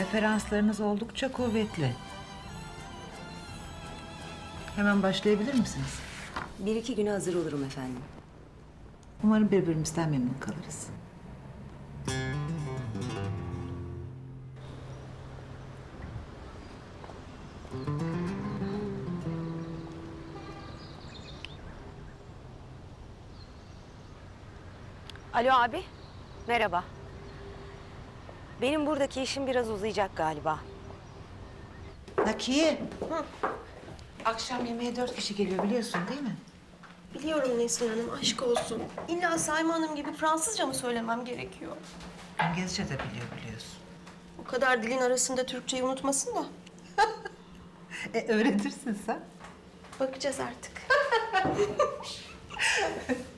Referanslarınız oldukça kuvvetli. Hemen başlayabilir misiniz? Bir iki güne hazır olurum efendim. Umarım birbirimizden memnun kalırız. Alo abi. Merhaba. Benim buradaki işim biraz uzayacak galiba. Nakiye. Akşam yemeğe dört kişi geliyor biliyorsun değil mi? Biliyorum Nesrin Hanım, aşk olsun. İlla Sayma Hanım gibi Fransızca mı söylemem gerekiyor? İngilizce de biliyor biliyorsun. O kadar dilin arasında Türkçeyi unutmasın da. E öğretirsin sen. Bakacağız artık.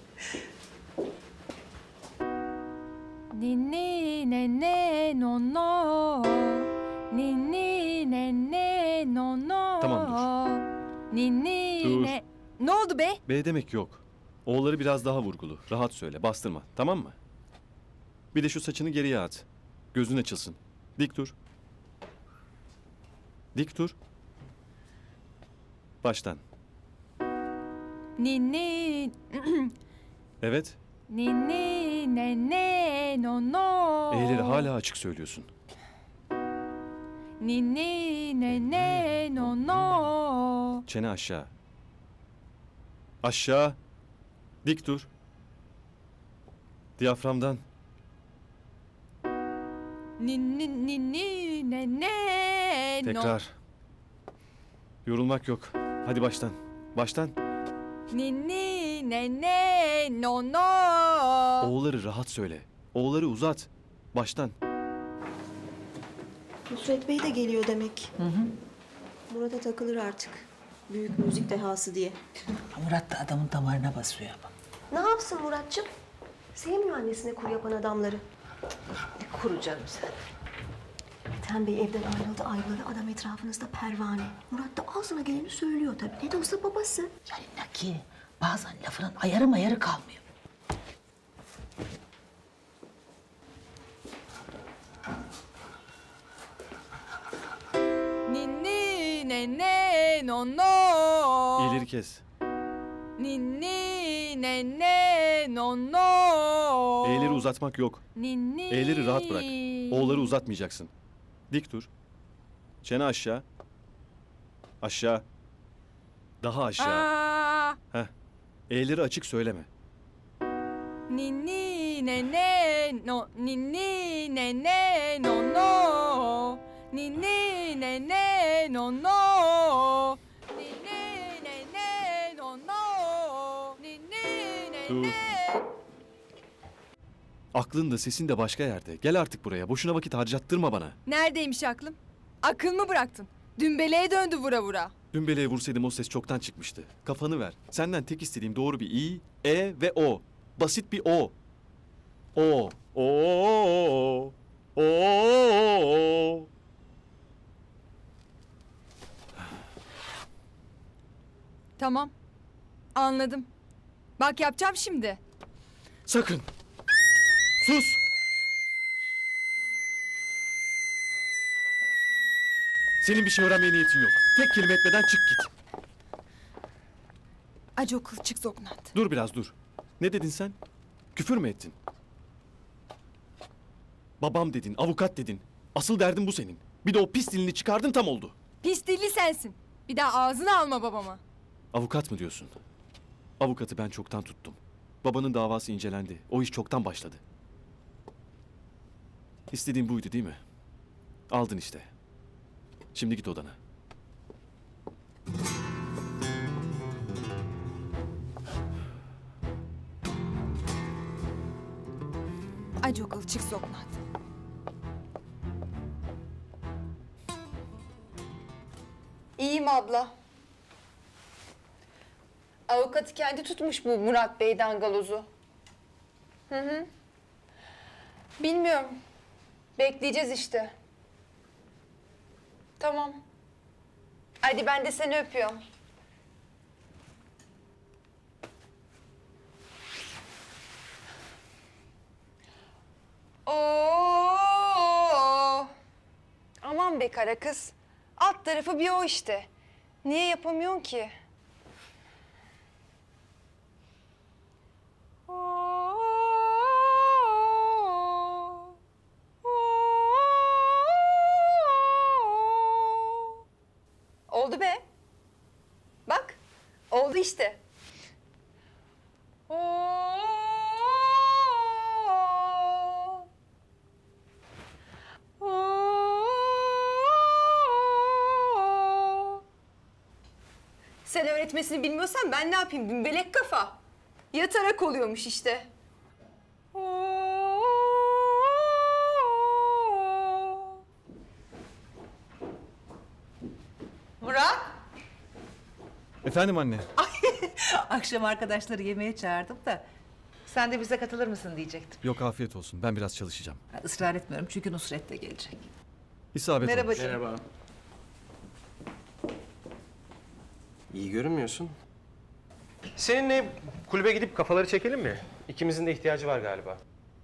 Ninni nenne no no Ninni nenne no no Tamam, Ninni Dur. ne Ne oldu be? B demek yok. O'ları biraz daha vurgulu. Rahat söyle. Bastırma. Tamam mı? Bir de şu saçını geriye at. Gözün açılsın. Dik dur. Dik dur. Baştan. Ninni Evet. Ninni nenne no no E'leri hala açık söylüyorsun. Ninni nenne no no Çene aşağı. Aşağı. Dik dur. Diyaframdan. Ninni ninni nenne no Tekrar. Yorulmak yok. Hadi baştan. Baştan. Ninni nenne no no O'ları rahat söyle. O'ları uzat. Baştan. Nusret Bey de geliyor demek. Murat'a takılır artık. Büyük müzik dehası diye. Murat da adamın damarına basıyor ama. Ne yapsın Muratçım? Sevmiyor annesine kur yapan adamları. Ne kuru canım sen. Ethem Bey evden ayrıldı ayrılalı adam etrafınızda pervane. Murat da ağzına geleni söylüyor tabii. Ne de olsa babası. Yani Nakiye bazen lafının ayarı mayarı kalmıyor. Ninni nenne no no İyileri kes. Ninni nenne no no E'leri uzatmak yok. Ninni E'leri rahat bırak. O'ları uzatmayacaksın. Dik dur. Çene aşağı. Aşağı. Daha aşağı. Aa. E'leri açık söyleme. Ninni nenne no Ninni nenne no no Ninni nenne no no Ninni nenne no no Ninni Dur. nenne Aklın da sesin de başka yerde. Gel artık buraya. Boşuna vakit harcattırma bana. Neredeymiş aklım? Akıl mı bıraktın? Dümbeleğe döndü vura vura. Dün beleğe vursaydım o ses çoktan çıkmıştı. Kafanı ver. Senden tek istediğim doğru bir İ, E ve O. Basit bir O. O. O. O. Tamam. Anladım. Bak yapacağım şimdi. Sakın. Sus. Senin bir şey öğrenmeye niyetin yok. Tek kelime etmeden çık git. Acı okul çık Zognat. Dur biraz dur. Ne dedin sen? Küfür mü ettin? Babam dedin, avukat dedin. Asıl derdin bu senin. Bir de o pis dilini çıkardın tam oldu. Pis dilli sensin. Bir daha ağzını alma babama. Avukat mı diyorsun? Avukatı ben çoktan tuttum. Babanın davası incelendi. O iş çoktan başladı. İstediğin buydu değil mi? Aldın işte. Şimdi git odana. Acı okul çık Zognat. İyiyim abla. Avukatı kendi tutmuş bu Murat Bey dangalozu. Hı hı. Bilmiyorum. Bekleyeceğiz işte. Tamam. Hadi ben de seni öpüyorum. Oo! be kara kız. Alt tarafı bir o işte. Niye yapamıyorsun ki? Oldu be. Bak. Oldu işte. Sen öğretmesini bilmiyorsan ben ne yapayım dümbelek kafa. Yatarak oluyormuş işte. Efendim anne. Akşam arkadaşları yemeğe çağırdım da sen de bize katılır mısın diyecektim. Yok afiyet olsun. Ben biraz çalışacağım. Ha, Israr etmiyorum çünkü Nusret de gelecek. İsabet Merhaba olmuş. canım. Merhaba. İyi görünmüyorsun. Seninle kulübe gidip kafaları çekelim mi? İkimizin de ihtiyacı var galiba.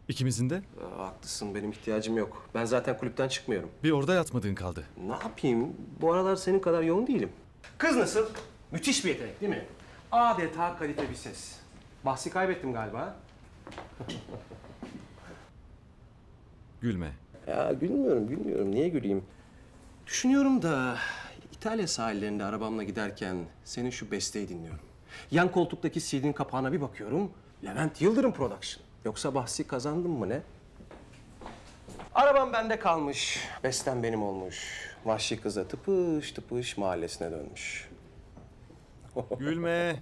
İkimizin de Aa, haklısın benim ihtiyacım yok. Ben zaten kulüpten çıkmıyorum. bir orada yatmadığın kaldı. Ne yapayım? Bu aralar senin kadar yoğun değilim. Kız nasıl? Müthiş bir yetenek değil mi? Adeta kalife bir ses. Bahsi kaybettim galiba. Gülme. Ya gülmüyorum, gülmüyorum. Niye güleyim? Düşünüyorum da İtalya sahillerinde arabamla giderken senin şu besteyi dinliyorum. Yan koltuktaki CD'nin kapağına bir bakıyorum. Levent Yıldırım Production. Yoksa bahsi kazandım mı ne? Arabam bende kalmış. Bestem benim olmuş. Vahşi kıza tıpış tıpış mahallesine dönmüş. Gülme.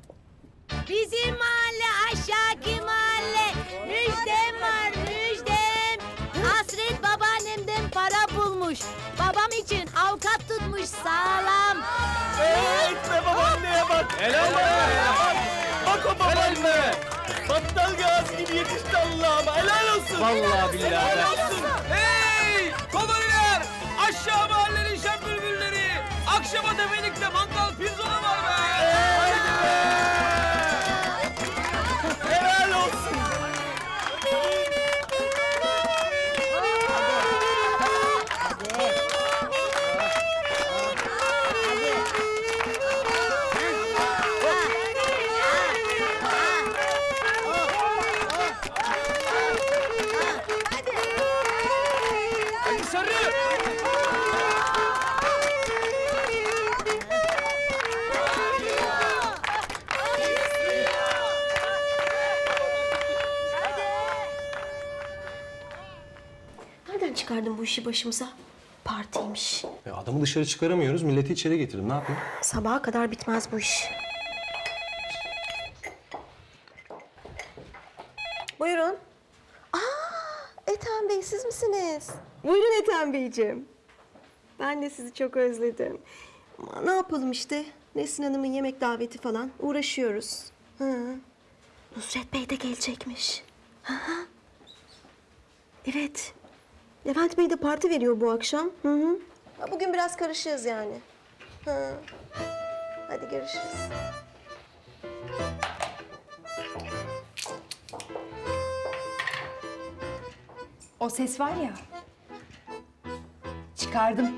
Bizim mahalle aşağıki mahalle. Müjdem var müjdem. Hasret babaannemden para bulmuş. Babam için avukat tutmuş sağlam. Etme babaanneye bak. Helal be. Bak o babaanne. Battal gazi gibi yetişti Allah'ıma. Helal olsun. Vallahi billahi. Helal olsun. Hey! Akşama tepelikte mangal pirzola var be. Be. İşi başımıza? Partiymiş. Ya adamı dışarı çıkaramıyoruz, milleti içeri getirdim. Ne yapayım? Sabaha kadar bitmez bu iş. Buyurun. Aa, Ethem Bey siz misiniz? Buyurun Ethem Beyciğim. Ben de sizi çok özledim. Ama ne yapalım işte. Nesin Hanım'ın yemek daveti falan. Uğraşıyoruz. Hı. Nusret Bey de gelecekmiş. Hı hı. Evet. Levent Bey de parti veriyor bu akşam. Hı hı. Bugün biraz karışığız yani. Hı. Hadi görüşürüz. O ses var ya. Çıkardım.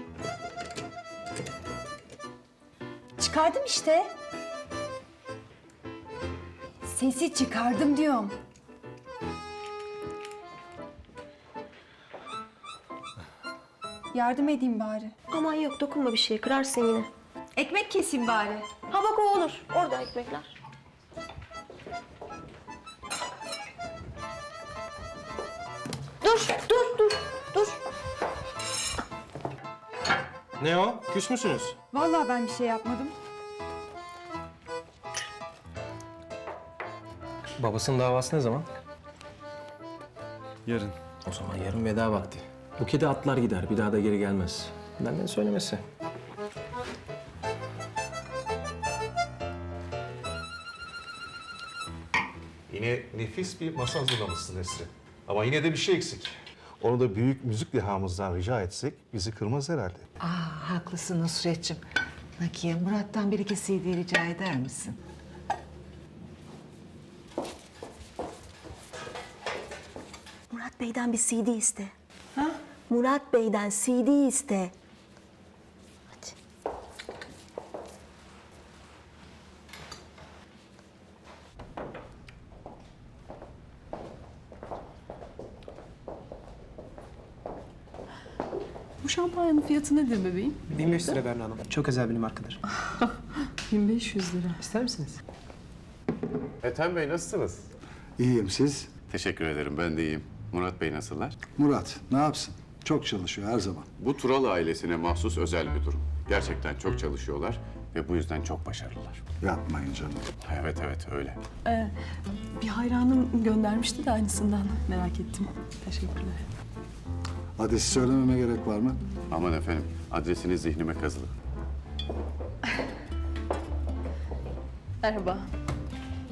Çıkardım işte. Sesi çıkardım diyorum. Yardım edeyim bari. Aman yok dokunma bir şeye kırarsın yine. Ekmek keseyim bari. Ha bak o olur. Orada ekmekler. Dur, dur, dur, dur. Ne o? Küs müsünüz? Vallahi ben bir şey yapmadım. Babasının davası ne zaman? Yarın. O zaman yarın veda vakti. Bu kedi atlar gider, bir daha da geri gelmez. Benden söylemesi. Yine nefis bir masa hazırlamışsın Nesrin. Ama yine de bir şey eksik. Onu da büyük müzik dehamızdan rica etsek bizi kırmaz herhalde. Aa, haklısın Nusret'cim. Nakiye Murat'tan bir iki CD rica eder misin? Murat Bey'den bir CD iste. Murat Bey'den CD iste. Hadi. Bu şampanyanın fiyatı nedir bebeğim? 1500 lira Berna Hanım. Çok özel bir markadır. 1500 lira. İster misiniz? Ethem Bey nasılsınız? İyiyim siz? Teşekkür ederim ben de iyiyim. Murat Bey nasıllar? Murat ne yapsın? Çok çalışıyor her zaman. Bu Tural ailesine mahsus özel bir durum. Gerçekten çok çalışıyorlar ve bu yüzden çok başarılılar. Yapmayın canım. Evet evet öyle. Ee, bir hayranım göndermişti de aynısından merak ettim. Teşekkürler. Adresi söylememe gerek var mı? Aman efendim adresiniz zihnime kazılı. Merhaba.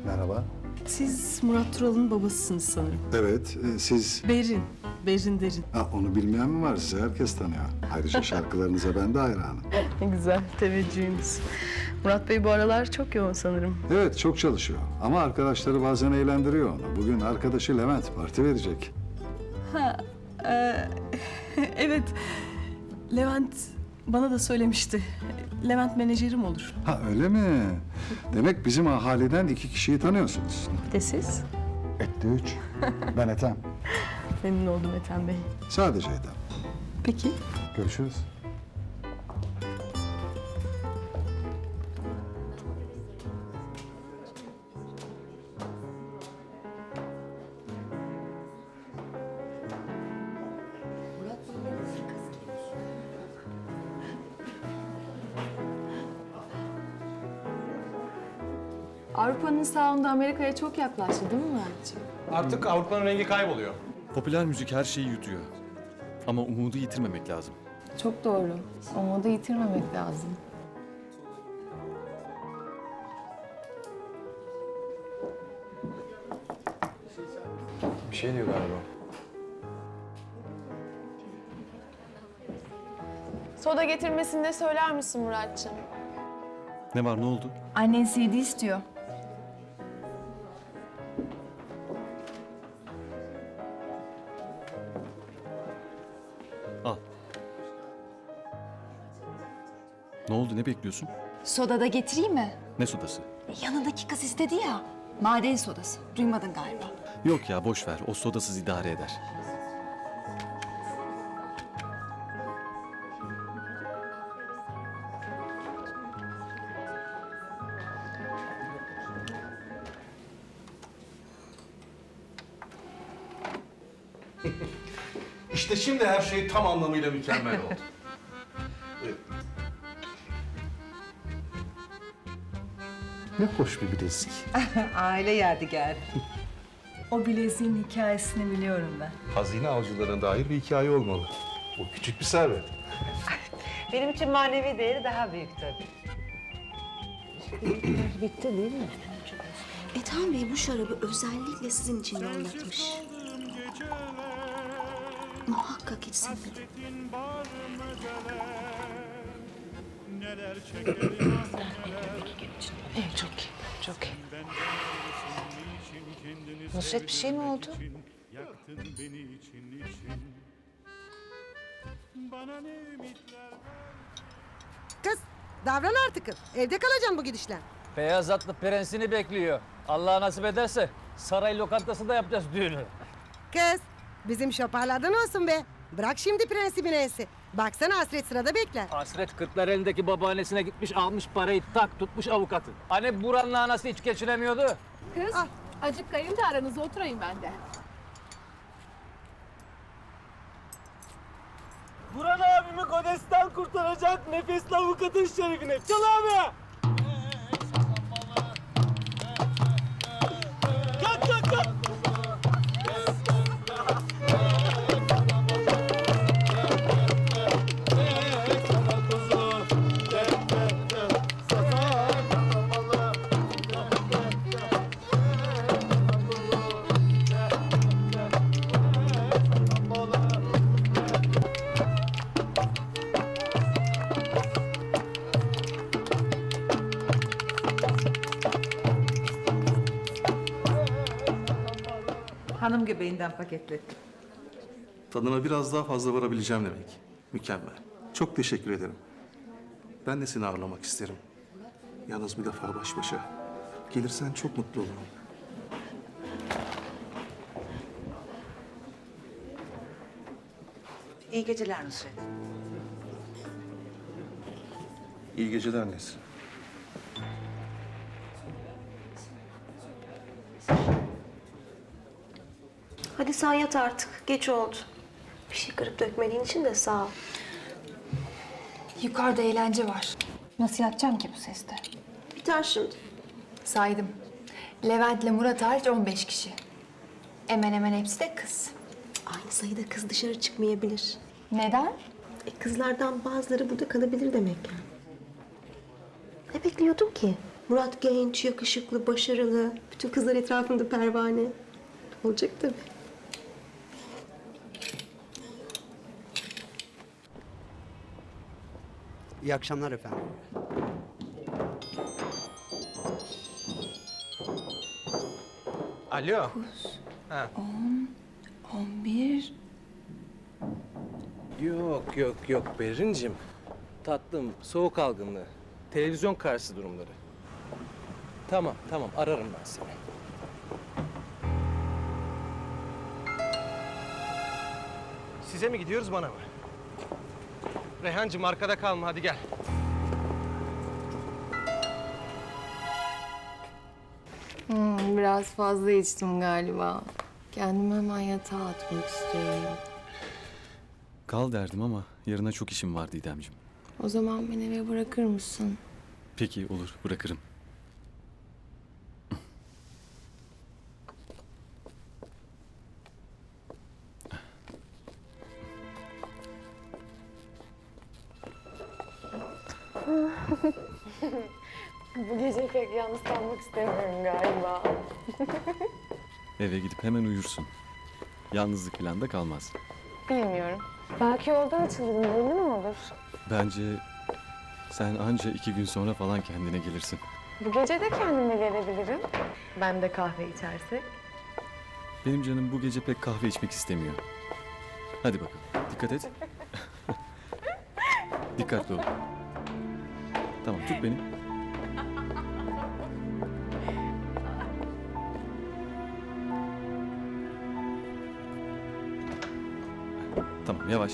Merhaba. Siz Murat Tural'ın babasısınız sanırım. Evet, e, siz... Berin. Berin Derin. Ha, onu bilmeyen mi var? Sizi herkes tanıyor. Ayrıca şarkılarınıza ben de hayranım. Ne güzel teveccühünüz. Murat Bey bu aralar çok yoğun sanırım. Evet, çok çalışıyor. Ama arkadaşları bazen eğlendiriyor onu. Bugün arkadaşı Levent parti verecek. Ha, e, evet. Levent bana da söylemişti. Levent menajerim olur. Ha öyle mi? Demek bizim ahaliden iki kişiyi tanıyorsunuz. De siz? Etti üç. Ben Ethem. Memnun oldum Ethem Bey. Sadece Ethem. Peki. Görüşürüz. Avrupa'nın sağında Amerika'ya çok yaklaştı değil mi Muratcığım? Artık Avrupa'nın rengi kayboluyor. Popüler müzik her şeyi yutuyor. Ama umudu yitirmemek lazım. Çok doğru. Umudu yitirmemek lazım. Bir şey diyor galiba. Soda getirmesini de söyler misin Muratcığım? Ne var ne oldu? Annen CD istiyor. Ne oldu ne bekliyorsun? Soda da getireyim mi? Ne sodası? Yanındaki kız istedi ya. Maden sodası. Duymadın galiba. Yok ya boş ver o sodasız idare eder. İşte şimdi her şey tam anlamıyla mükemmel oldu. ne hoş bir bilezik. Aile yadigarı. O bileziğin hikayesini biliyorum ben. Hazine avcılarına dair bir hikaye olmalı. Bu küçük bir servet. Benim için manevi değeri daha büyük tabii. Ethan Bey bu şarabı özellikle sizin için yollatmış. Muhakkak içsin dedi. Evet, çok iyi, çok iyi. Nusret bir şey mi oldu? Kız davran artık. Evde kalacaksın bu gidişle. Beyaz atlı prensini bekliyor. Allah nasip ederse saray lokantasında yapacağız düğünü. Kız bizim şoparlardan olsun be. Bırak şimdi prensi minensi. Baksana hasret sırada bekler. Hasret kırklar elindeki babaannesine gitmiş almış parayı tak tutmuş avukatı. Hani buranın anası hiç geçinemiyordu. Kız, acık kayın da aranızda oturayım ben de. Buran abimi Kodes'ten kurtaracak nefesli avukatın şerefine. Çal abi! Kalk kalk kalk! Hanım göbeğinden paketledim. Tadına biraz daha fazla varabileceğim demek. Mükemmel. Çok teşekkür ederim. Ben de seni ağırlamak isterim. Yalnız bir defa baş başa. Gelirsen çok mutlu olurum. İyi geceler Nusret. İyi geceler Nesrin. Hadi sen yat artık. Geç oldu. Bir şey kırıp dökmediğin için de sağ ol. Yukarıda eğlence var. Nasıl yatacağım ki bu seste? Biter şimdi. Saydım. Levent'le Murat hariç 15 kişi. Hemen hemen hepsi de kız. Aynı sayıda kız dışarı çıkmayabilir. Neden? E, kızlardan bazıları burada kalabilir demek yani. Ne bekliyordum ki? Murat genç, yakışıklı, başarılı. Bütün kızlar etrafında pervane. Olacak tabii. İyi akşamlar efendim. Alo. 11. Yok yok yok Berincim. Tatlım soğuk algınlığı. Televizyon karşısı durumları. Tamam tamam ararım ben seni. Size mi gidiyoruz bana mı? Reyhancığım arkada kalma hadi gel. Hmm, biraz fazla içtim galiba. Kendimi hemen yatağa atmak istiyorum. Kal derdim ama yarına çok işim var Didemciğim. O zaman beni eve bırakır mısın? Peki olur bırakırım. Hemen uyursun. Yalnızlık falan da kalmaz. Bilmiyorum. Belki yolda açılırım, belli mi olur? Bence sen anca iki gün sonra falan kendine gelirsin. Bu gece de kendime gelebilirim. Ben de kahve içersek. Benim canım bu gece pek kahve içmek istemiyor. Hadi bakalım. Dikkat et. Dikkatli ol. Tamam tut beni. Yavaş.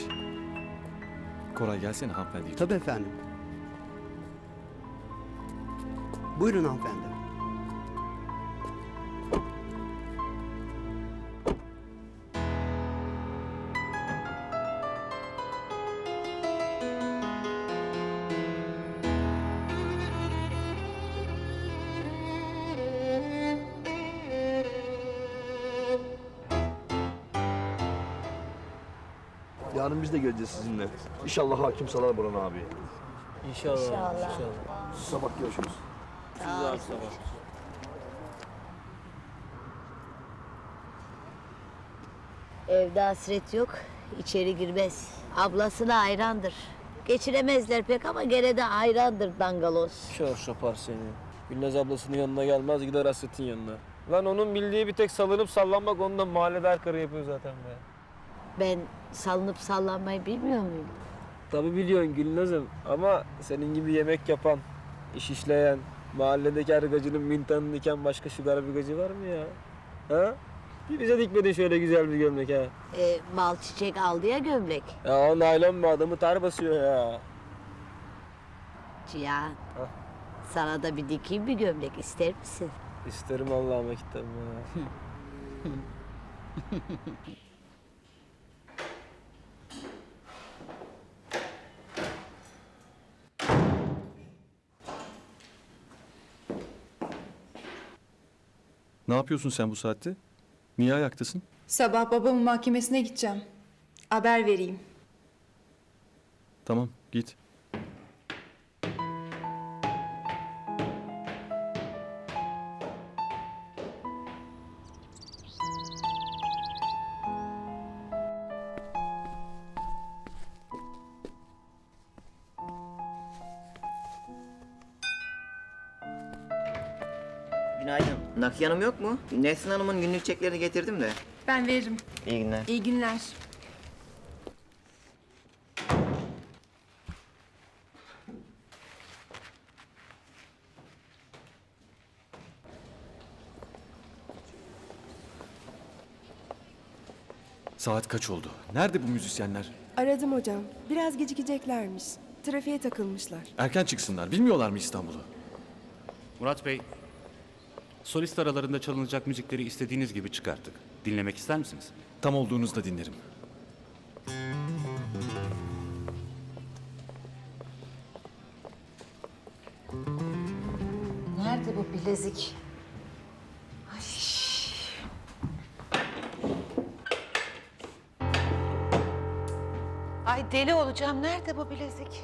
Koray gelsene hanımefendi. Tabii efendim. Buyurun hanımefendi. Yarın biz de geleceğiz sizinle. İnşallah hakim salar Burhan abi. İnşallah. Sabah görüşürüz. Evde hasret yok, içeri girmez. Ablasına hayrandır. Geçiremezler pek ama gene de hayrandır dangalos. Şar şapar seni. Gülnaz ablasının yanına gelmez gider Hasret'in yanına. Lan onun bildiği bir tek salınıp sallanmak onu da mahallede her karı yapıyor zaten be. Ben salınıp sallanmayı bilmiyor muyum? Tabi biliyorsun Gülnaz'ım ama senin gibi yemek yapan, iş işleyen, mahalledeki her gacının mintanını diken başka şu bir gacı var mı ya? Ha? Bir bize dikmedin şöyle güzel bir gömlek ha. E, bal çiçek aldı ya gömlek. Ya o naylon mu adamı tar basıyor ya. Cihan, sana da bir dikeyim bir gömlek ister misin? İsterim Allah'ıma kitabım ya. Ne yapıyorsun sen bu saatte? Niye ayaktasın? Sabah babamın mahkemesine gideceğim. Haber vereyim. Tamam git. Günaydın. Nakiye Hanım yok mu? Nesrin Hanım'ın günlük çeklerini getirdim de. Ben veririm. İyi günler. İyi günler. Saat kaç oldu? Nerede bu müzisyenler? Aradım hocam. Biraz gecikeceklermiş. trafiğe takılmışlar. Erken çıksınlar. Bilmiyorlar mı İstanbul'u? Murat Bey, solist aralarında çalınacak müzikleri istediğiniz gibi çıkarttık. Dinlemek ister misiniz? Tam olduğunuzda dinlerim. Nerede bu bilezik? Ay. Ay deli olacağım. Nerede bu bilezik?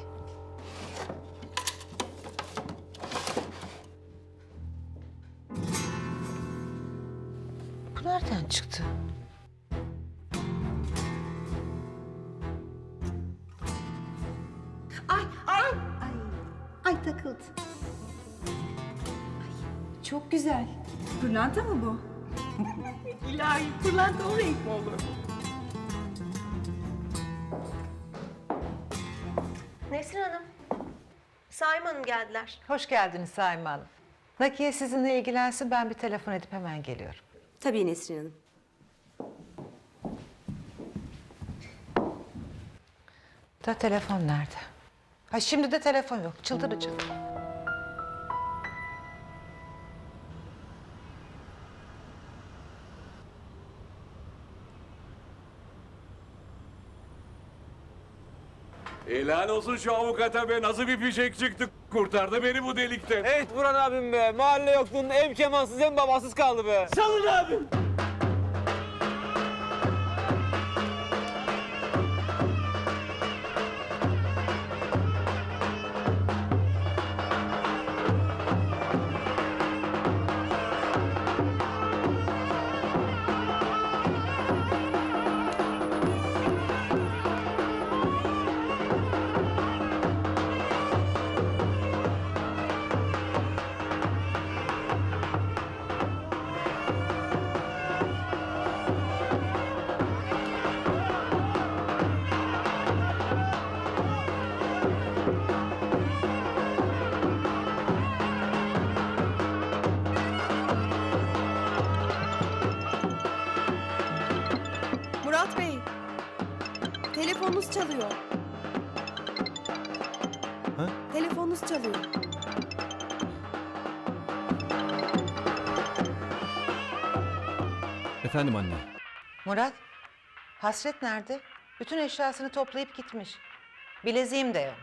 Çıktı? Ay ay ay. Ay takıldı. Çok güzel. Pırlanta mı bu? İlahi pırlanta o renk mi olur? Nesrin Hanım. Saim Hanım geldiler. Hoş geldiniz Saim Hanım. Nakiye sizinle ilgilensin. Ben bir telefon edip hemen geliyorum. Tabii Nesrin Hanım. Da telefon nerede? Ha şimdi de telefon yok. Çıldıracağım. Helal olsun şu avukata be. Nasıl bir fişek çıktı. Kurtardı beni bu delikten. Evet Buran abim be. Mahalle yokluğunda hem kemansız hem babasız kaldı be. Salın abim. Telefonunuz çalıyor. Ha? Telefonunuz çalıyor. Efendim anne. Murat, Hasret nerede? Bütün eşyasını toplayıp gitmiş. Bileziğim de yok.